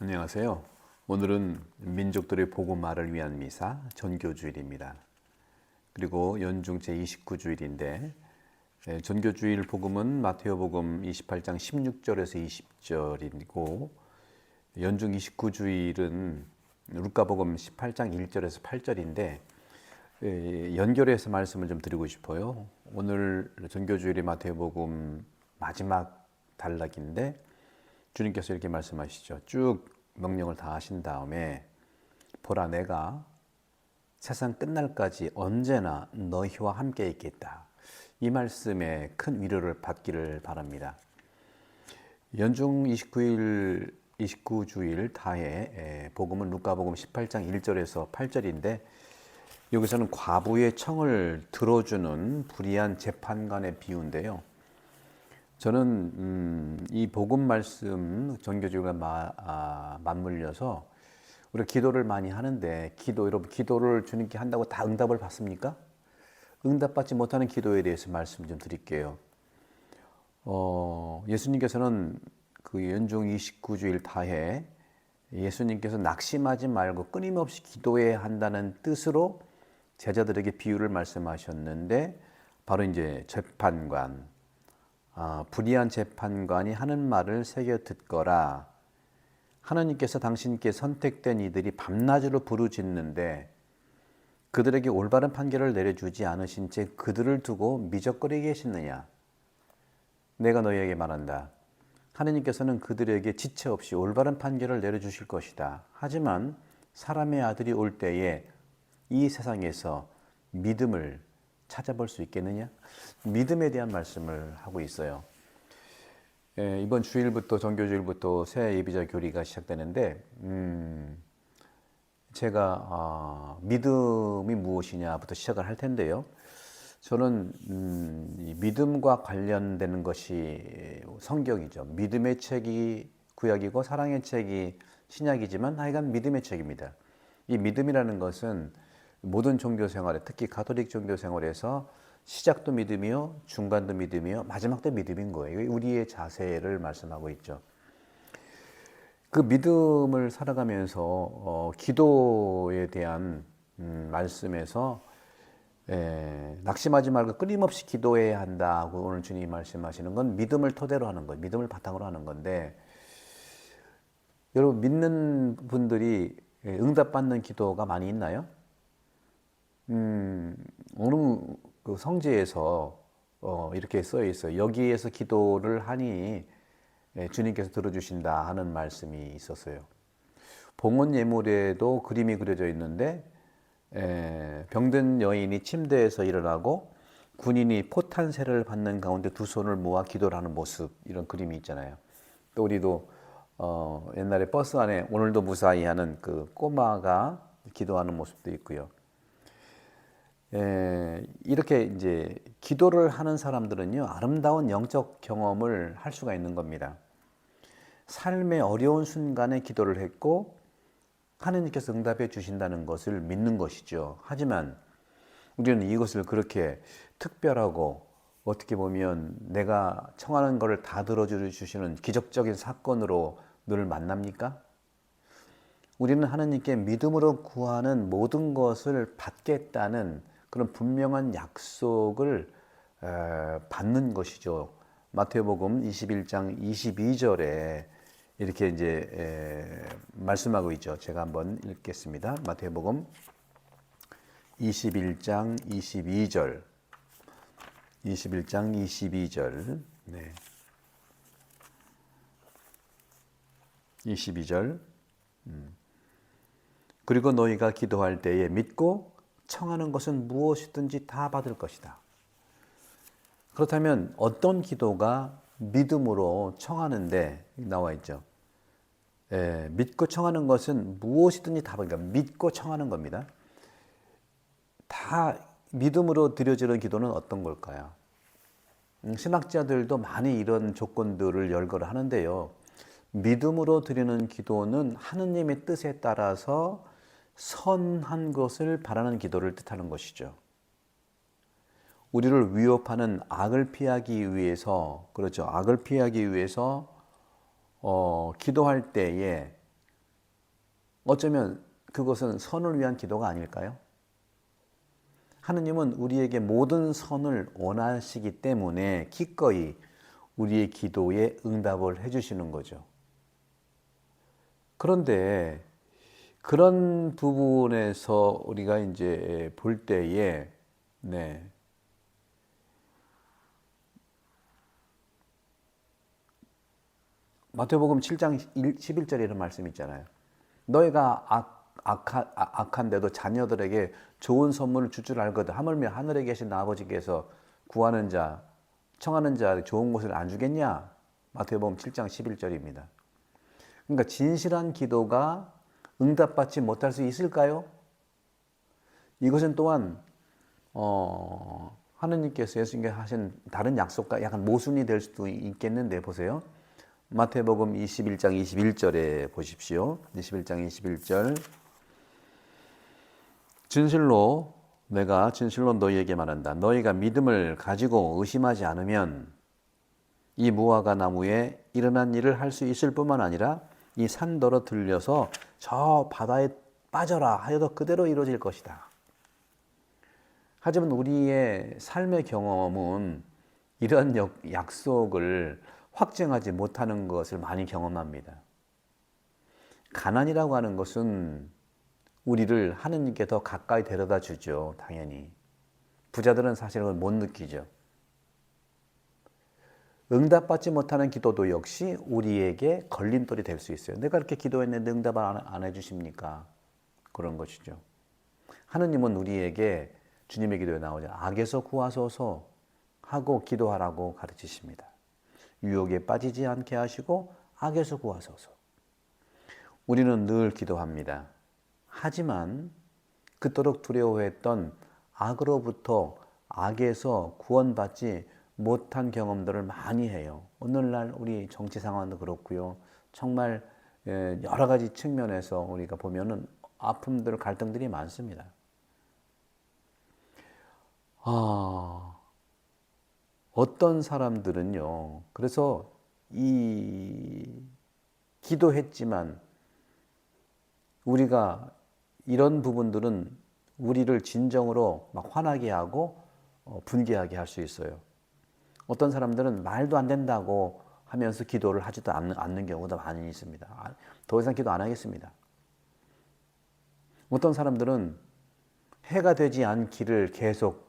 안녕하세요. 오늘은 민족들의 복음화를 위한 미사 전교주일입니다. 그리고 연중 제 29주일인데 전교주일 복음은 마테오복음 28장 16절에서 20절이고 연중 29주일은 루카복음 18장 1절에서 8절인데 에, 연결해서 말씀을 좀 드리고 싶어요. 오늘 전교주일의 마테오복음 마지막 단락인데 주님께서 이렇게 말씀하시죠. 쭉 명령을 다 하신 다음에 보라 내가 세상 끝날까지 언제나 너희와 함께 있겠다. 이 말씀에 큰 위로를 받기를 바랍니다. 연중 29일 29주일 다해 복음은 루카복음 18장 1절에서 8절인데 여기서는 과부의 청을 들어주는 불의한 재판관의 비유인데요. 저는 음, 이 복음 말씀 전교주가 아, 맞물려서 우리가 기도를 많이 하는데 기도 여러분 기도를 주님께 한다고 다 응답을 받습니까? 응답받지 못하는 기도에 대해서 말씀 좀 드릴게요. 어, 예수님께서는 그 연중 29주일 다해 예수님께서 낙심하지 말고 끊임없이 기도해야 한다는 뜻으로 제자들에게 비유를 말씀하셨는데 바로 이제 재판관 아, 불의한 재판관이 하는 말을 새겨 듣거라. 하나님께서 당신께 선택된 이들이 밤낮으로 부르짖는데 그들에게 올바른 판결을 내려주지 않으신 채 그들을 두고 미적거리게 계시느냐? 내가 너희에게 말한다. 하나님께서는 그들에게 지체 없이 올바른 판결을 내려주실 것이다. 하지만 사람의 아들이 올 때에 이 세상에서 믿음을 찾아볼 수 있겠느냐? 믿음에 대한 말씀을 하고 있어요. 예, 이번 주일부터 정교주일부터 새 예비자 교리가 시작되는데 음, 제가 아, 믿음이 무엇이냐부터 시작을 할 텐데요. 저는 음, 믿음과 관련되는 것이 성경이죠. 믿음의 책이 구약이고 사랑의 책이 신약이지만 하여간 믿음의 책입니다. 이 믿음이라는 것은 모든 종교 생활에 특히 가톨릭 종교 생활에서 시작도 믿음이요, 중간도 믿음이요, 마지막도 믿음인 거예요. 우리의 자세를 말씀하고 있죠. 그 믿음을 살아가면서 어, 기도에 대한 음, 말씀에서 에, 낙심하지 말고 끊임없이 기도해야 한다고 오늘 주님이 말씀하시는 건 믿음을 토대로 하는 거예요. 믿음을 바탕으로 하는 건데 여러분 믿는 분들이 응답받는 기도가 많이 있나요? 음, 어느 그 성지에서 어, 이렇게 써 있어요. 여기에서 기도를 하니 예, 주님께서 들어주신다 하는 말씀이 있었어요. 봉헌 예물에도 그림이 그려져 있는데 에, 병든 여인이 침대에서 일어나고 군인이 포탄세를 받는 가운데 두 손을 모아 기도를 하는 모습 이런 그림이 있잖아요. 또 우리도 어, 옛날에 버스 안에 오늘도 무사히 하는 그 꼬마가 기도하는 모습도 있고요. 에, 이렇게 이제 기도를 하는 사람들은요 아름다운 영적 경험을 할 수가 있는 겁니다. 삶의 어려운 순간에 기도를 했고 하느님께서 응답해 주신다는 것을 믿는 것이죠. 하지만 우리는 이것을 그렇게 특별하고 어떻게 보면 내가 청하는 것을 다 들어주시는 기적적인 사건으로 늘 만납니까? 우리는 하느님께 믿음으로 구하는 모든 것을 받겠다는 그런 분명한 약속을 받는 것이죠. 마태복음 21장 22절에 이렇게 이제 말씀하고 있죠. 제가 한번 읽겠습니다. 마태복음 21장 22절. 21장 22절. 네. 22절. 음. 그리고 너희가 기도할 때에 믿고 청하는 것은 무엇이든지 다 받을 것이다. 그렇다면 어떤 기도가 믿음으로 청하는데 나와 있죠. 예, 믿고 청하는 것은 무엇이든지 다 그러니까 믿고 청하는 겁니다. 다 믿음으로 드려지는 기도는 어떤 걸까요? 음, 신학자들도 많이 이런 조건들을 열거를 하는데요. 믿음으로 드리는 기도는 하느님의 뜻에 따라서 선한 것을 바라는 기도를 뜻하는 것이죠. 우리를 위협하는 악을 피하기 위해서 그렇죠. 악을 피하기 위해서 어, 기도할 때에 어쩌면 그것은 선을 위한 기도가 아닐까요? 하느님은 우리에게 모든 선을 원하시기 때문에 기꺼이 우리의 기도에 응답을 해주시는 거죠. 그런데 그런 부분에서 우리가 이제 볼 때에, 네. 마태복음 7장 11절에 이런 말씀 있잖아요. 너희가 악, 악한, 아, 악한데도 자녀들에게 좋은 선물을 줄 줄 알거든. 하물며 하늘에 계신 아버지께서 구하는 자, 청하는 자 좋은 것을 안 주겠냐? 마태복음 7장 11절입니다. 그러니까 진실한 기도가 응답받지 못할 수 있을까요? 이것은 또한 어, 하느님께서 예수님께 하신 다른 약속과 약간 모순이 될 수도 있겠는데 보세요. 마태복음 21장 21절에 보십시오. 21장 21절 진실로 내가 진실로 너희에게 말한다. 너희가 믿음을 가지고 의심하지 않으면 이 무화과 나무에 일어난 일을 할 수 있을 뿐만 아니라 이 산더러 들려서 저 바다에 빠져라 하여도 그대로 이루어질 것이다. 하지만 우리의 삶의 경험은 이런 약속을 확증하지 못하는 것을 많이 경험합니다. 가난이라고 하는 것은 우리를 하느님께 더 가까이 데려다 주죠. 당연히. 부자들은 사실은 못 느끼죠. 응답받지 못하는 기도도 역시 우리에게 걸림돌이 될 수 있어요. 내가 이렇게 기도했는데 응답을 안 해주십니까? 그런 것이죠. 하느님은 우리에게 주님의 기도에 나오죠. 악에서 구하소서 하고 기도하라고 가르치십니다. 유혹에 빠지지 않게 하시고 악에서 구하소서. 우리는 늘 기도합니다. 하지만 그토록 두려워했던 악으로부터 악에서 구원받지 못한 경험들을 많이 해요. 오늘날 우리 정치 상황도 그렇고요. 정말 예, 여러 가지 측면에서 우리가 보면은 아픔들, 갈등들이 많습니다. 아, 어떤 사람들은요, 그래서 이 기도했지만 우리가 이런 부분들은 우리를 진정으로 막 화나게 하고 어, 분개하게 할 수 있어요. 어떤 사람들은 말도 안 된다고 하면서 기도를 하지도 않는, 않는 경우도 많이 있습니다. 아, 더 이상 기도 안 하겠습니다. 어떤 사람들은 해가 되지 않기를 계속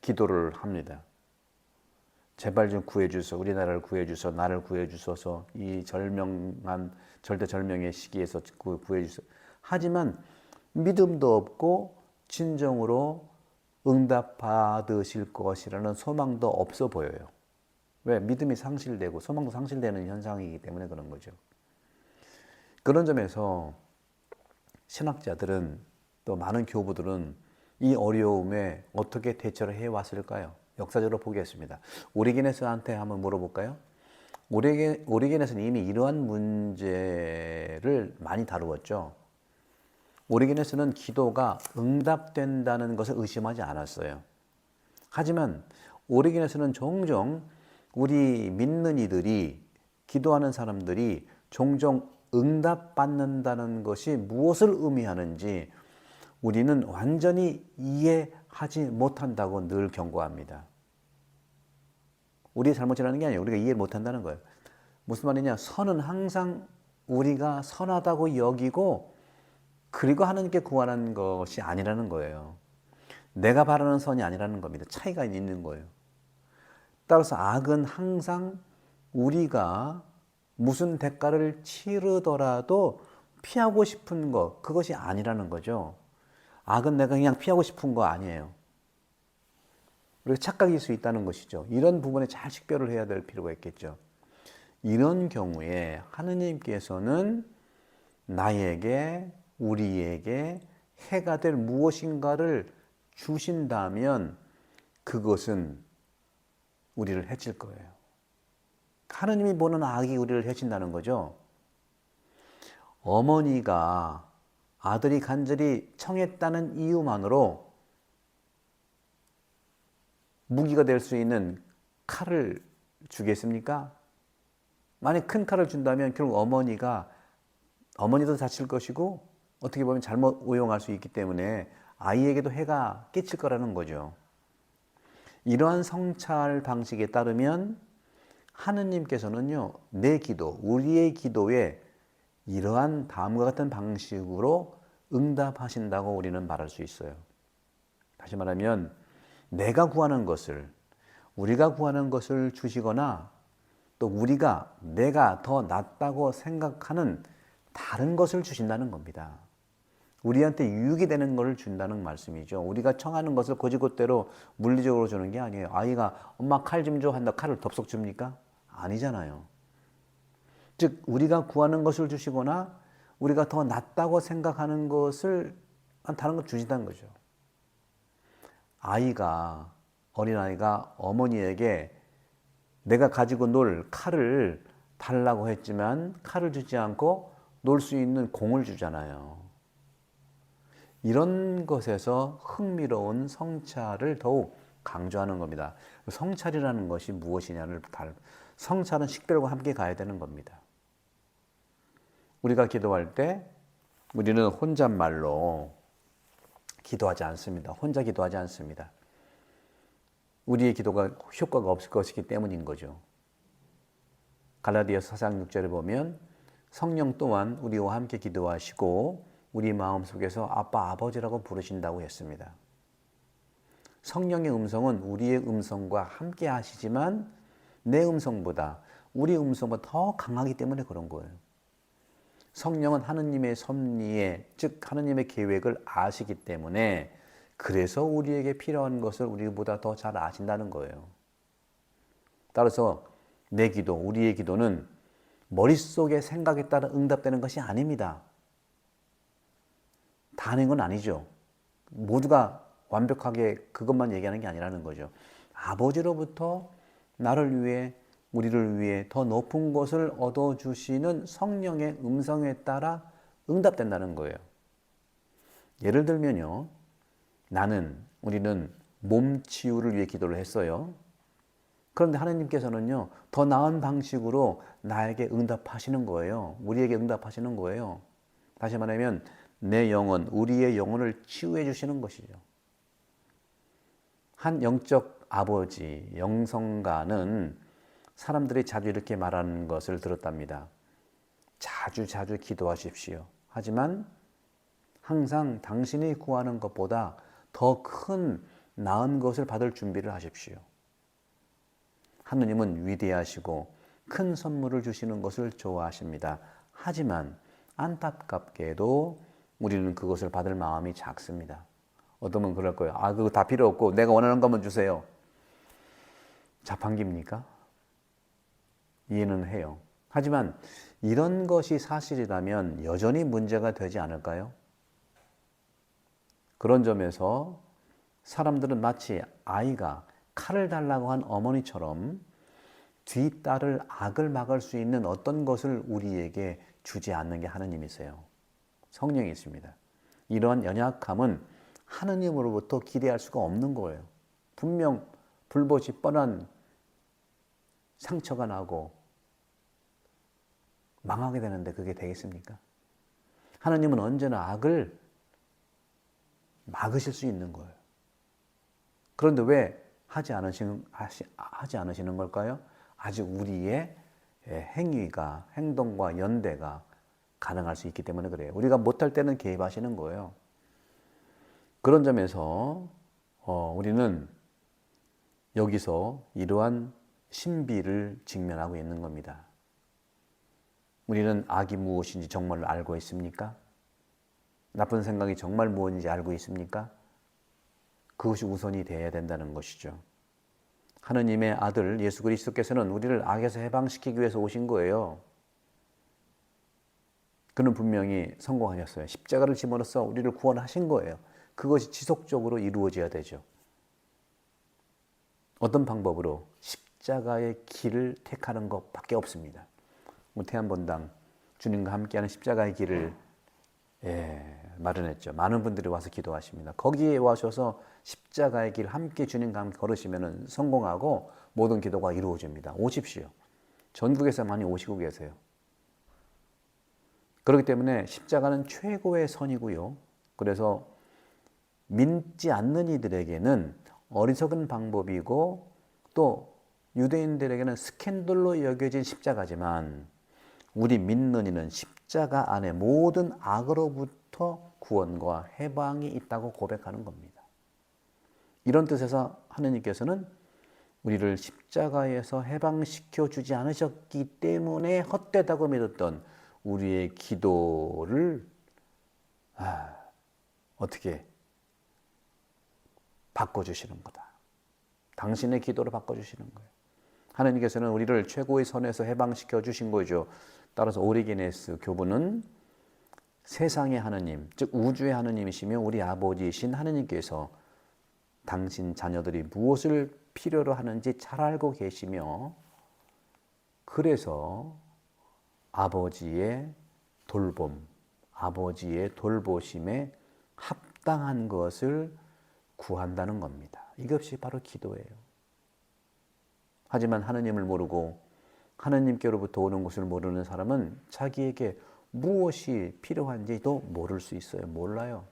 기도를 합니다. 제발 좀 구해주소. 우리나라를 구해주소. 나를 구해주소서. 이 절명한 절대절명의 시기에서 구해주소. 하지만 믿음도 없고 진정으로 응답받으실 것이라는 소망도 없어 보여요. 왜? 믿음이 상실되고 소망도 상실되는 현상이기 때문에 그런 거죠. 그런 점에서 신학자들은 또 많은 교부들은 이 어려움에 어떻게 대처를 해왔을까요? 역사적으로 보겠습니다. 오리게네스한테 한번 물어볼까요? 오리게, 오리게네스는 이미 이러한 문제를 많이 다루었죠. 오리게네스는 기도가 응답된다는 것을 의심하지 않았어요. 하지만 오리게네스는 종종 우리 믿는 이들이 기도하는 사람들이 종종 응답받는다는 것이 무엇을 의미하는지 우리는 완전히 이해하지 못한다고 늘 경고합니다. 우리의 잘못이라는 게 아니에요. 우리가 이해를 못한다는 거예요. 무슨 말이냐? 선은 항상 우리가 선하다고 여기고 그리고 하나님께 구하는 것이 아니라는 거예요. 내가 바라는 선이 아니라는 겁니다. 차이가 있는 거예요. 따라서 악은 항상 우리가 무슨 대가를 치르더라도 피하고 싶은 것, 그것이 아니라는 거죠. 악은 내가 그냥 피하고 싶은 거 아니에요. 우리가 착각일 수 있다는 것이죠. 이런 부분에 잘 식별을 해야 될 필요가 있겠죠. 이런 경우에 하느님께서는 나에게 우리에게 해가 될 무엇인가를 주신다면 그것은 우리를 해칠 거예요. 하느님이 보는 악이 우리를 해친다는 거죠. 어머니가 아들이 간절히 청했다는 이유만으로 무기가 될 수 있는 칼을 주겠습니까? 만약 큰 칼을 준다면 결국 어머니가 어머니도 다칠 것이고 어떻게 보면 잘못 오용할 수 있기 때문에 아이에게도 해가 끼칠 거라는 거죠. 이러한 성찰 방식에 따르면 하느님께서는요, 내 기도, 우리의 기도에 이러한 다음과 같은 방식으로 응답하신다고 우리는 말할 수 있어요. 다시 말하면, 내가 구하는 것을, 우리가 구하는 것을 주시거나 또 우리가 내가 더 낫다고 생각하는 다른 것을 주신다는 겁니다. 우리한테 유익이 되는 것을 준다는 말씀이죠. 우리가 청하는 것을 거지것대로 물리적으로 주는 게 아니에요. 아이가 엄마 칼 좀 줘 한다 칼을 덥석 줍니까? 아니잖아요. 즉 우리가 구하는 것을 주시거나 우리가 더 낫다고 생각하는 것을 다른 걸 주신다는 거죠. 아이가 어린아이가 어머니에게 내가 가지고 놀 칼을 달라고 했지만 칼을 주지 않고 놀 수 있는 공을 주잖아요. 이런 것에서 흥미로운 성찰을 더욱 강조하는 겁니다. 성찰이라는 것이 무엇이냐를 달, 성찰은 식별과 함께 가야 되는 겁니다. 우리가 기도할 때 우리는 혼잣말로 기도하지 않습니다. 혼자 기도하지 않습니다. 우리의 기도가 효과가 없을 것이기 때문인 거죠. 갈라디아서 4장 6절에 보면 성령 또한 우리와 함께 기도하시고 우리 마음 속에서 아빠 아버지라고 부르신다고 했습니다. 성령의 음성은 우리의 음성과 함께 하시지만 내 음성보다 우리 음성보다 더 강하기 때문에 그런 거예요. 성령은 하느님의 섭리에 즉 하느님의 계획을 아시기 때문에 그래서 우리에게 필요한 것을 우리보다 더 잘 아신다는 거예요. 따라서 내 기도, 우리의 기도는 머릿속의 생각에 따라 응답되는 것이 아닙니다. 다 하는 건 아니죠. 모두가 완벽하게 그것만 얘기하는 게 아니라는 거죠. 아버지로부터 나를 위해 우리를 위해 더 높은 것을 얻어 주시는 성령의 음성에 따라 응답된다는 거예요. 예를 들면요. 나는 우리는 몸 치유를 위해 기도를 했어요. 그런데 하나님께서는요. 더 나은 방식으로 나에게 응답하시는 거예요. 우리에게 응답하시는 거예요. 다시 말하면 내 영혼, 우리의 영혼을 치유해 주시는 것이죠. 한 영적 아버지, 영성가는 사람들이 자주 이렇게 말하는 것을 들었답니다. 자주 자주 기도하십시오. 하지만 항상 당신이 구하는 것보다 더 큰 나은 것을 받을 준비를 하십시오. 하느님은 위대하시고 큰 선물을 주시는 것을 좋아하십니다. 하지만 안타깝게도 우리는 그것을 받을 마음이 작습니다. 분 그럴 거예요. 아, 그거 다 필요 없고 내가 원하는 것만 주세요. 자판기입니까? 이해는 해요. 하지만 이런 것이 사실이라면 여전히 문제가 되지 않을까요? 그런 점에서 사람들은 마치 아이가 칼을 달라고 한 어머니처럼 뒷딸을 악을 막을 수 있는 어떤 것을 우리에게 주지 않는 게 하느님이세요. 성령이 있습니다. 이러한 연약함은 하느님으로부터 기대할 수가 없는 거예요. 분명 불꽃이 뻔한 상처가 나고 망하게 되는데 그게 되겠습니까? 하나님은 언제나 악을 막으실 수 있는 거예요. 그런데 왜 하지 않으시는, 하지 않으시는 걸까요? 아직 우리의 행위가, 행동과 연대가 가능할 수 있기 때문에 그래요. 우리가 못할 때는 개입하시는 거예요. 그런 점에서 어, 우리는 여기서 이러한 신비를 직면하고 있는 겁니다. 우리는 악이 무엇인지 정말 알고 있습니까? 나쁜 생각이 정말 무엇인지 알고 있습니까? 그것이 우선이 되어야 된다는 것이죠. 하느님의 아들 예수 그리스도께서는 우리를 악에서 해방시키기 위해서 오신 거예요. 그는 분명히 성공하셨어요. 십자가를 짐으로써 우리를 구원하신 거예요. 그것이 지속적으로 이루어져야 되죠. 어떤 방법으로 십자가의 길을 택하는 것밖에 없습니다. 태안본당 주님과 함께하는 십자가의 길을 예, 마련했죠. 많은 분들이 와서 기도하십니다. 거기에 와셔서 십자가의 길 함께 주님과 함께 걸으시면 성공하고 모든 기도가 이루어집니다. 오십시오. 전국에서 많이 오시고 계세요. 그렇기 때문에 십자가는 최고의 선이고요. 그래서 믿지 않는 이들에게는 어리석은 방법이고 또 유대인들에게는 스캔들로 여겨진 십자가지만 우리 믿는 이는 십자가 안에 모든 악으로부터 구원과 해방이 있다고 고백하는 겁니다. 이런 뜻에서 하느님께서는 우리를 십자가에서 해방시켜 주지 않으셨기 때문에 헛되다고 믿었던 우리의 기도를 아, 어떻게 바꿔주시는 거다. 당신의 기도를 바꿔주시는 거예요. 하나님께서는 우리를 최고의 선에서 해방시켜 주신 거죠. 따라서 오리게네스 교부는 세상의 하느님, 즉 우주의 하느님이시며 우리 아버지이신 하느님께서 당신 자녀들이 무엇을 필요로 하는지 잘 알고 계시며 그래서 아버지의 돌봄, 아버지의 돌보심에 합당한 것을 구한다는 겁니다. 이것이 바로 기도예요. 하지만 하느님을 모르고 하느님께로부터 오는 것을 모르는 사람은 자기에게 무엇이 필요한지도 모를 수 있어요. 몰라요.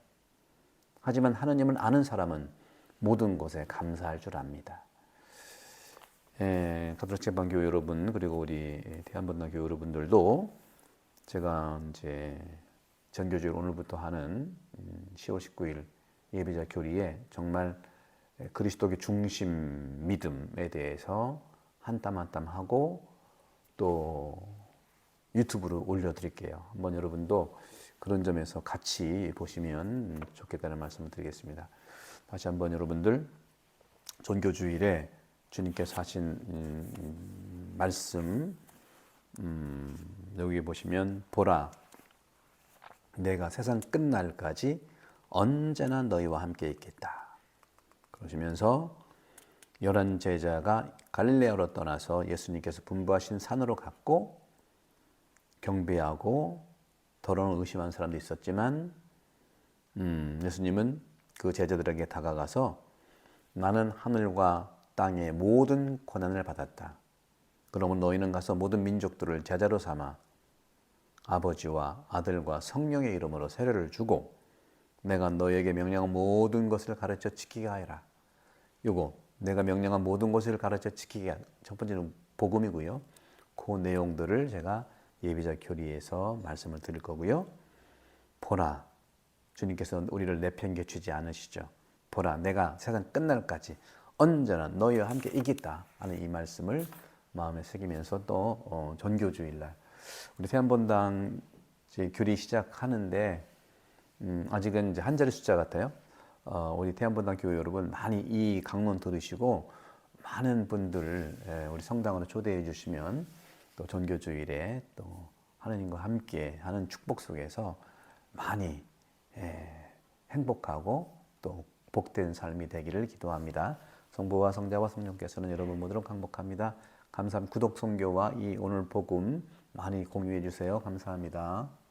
하지만 하느님을 아는 사람은 모든 것에 감사할 줄 압니다. 예, 가톨릭 제방교 여러분 그리고 우리 대한번나교 여러분들도 제가 이제 전교주일 오늘부터 하는 10월 19일 예배자 교리에 정말 그리스도의 중심 믿음에 대해서 한 땀 한 땀 하고 또 유튜브로 올려드릴게요. 한번 여러분도 그런 점에서 같이 보시면 좋겠다는 말씀을 드리겠습니다. 다시 한번 여러분들 전교주일에 주님께서 하신 음, 말씀 음, 여기 보시면 보라 내가 세상 끝날까지 언제나 너희와 함께 있겠다. 그러시면서 열한 제자가 갈릴레아로 떠나서 예수님께서 분부하신 산으로 갔고 경배하고 더러운 의심한 사람도 있었지만 음, 예수님은 그 제자들에게 다가가서 나는 하늘과 땅의 모든 고난을 받았다. 그러면 너희는 가서 모든 민족들을 제자로 삼아 아버지와 아들과 성령의 이름으로 세례를 주고 내가 너에게 명령한 모든 것을 가르쳐 지키게 하여라. 요거 내가 명령한 모든 것을 가르쳐 지키게 하. 첫 번째는 복음이고요. 그 내용들을 제가 예비자 교리에서 말씀을 드릴 거고요. 보라 주님께서 우리를 내팽개 주지 않으시죠. 보라 내가 세상 끝날까지 언제나 너희와 함께 있겠다 하는 이 말씀을 마음에 새기면서 또 어, 전교주일날 우리 세안본당 교리 시작하는데 음, 아직은 이제 한 자리 숫자 같아요. 어, 우리 태안본당 교회 여러분 많이 이 강론 들으시고 많은 분들 예, 우리 성당으로 초대해 주시면 또 전교주일에 또 하느님과 함께 하는 축복 속에서 많이 예, 행복하고 또 복된 삶이 되기를 기도합니다. 성부와 성자와 성령께서는 여러분 모두를 강복합니다. 감사합니다. 구독, 성교와 이 오늘 복음 많이 공유해 주세요. 감사합니다.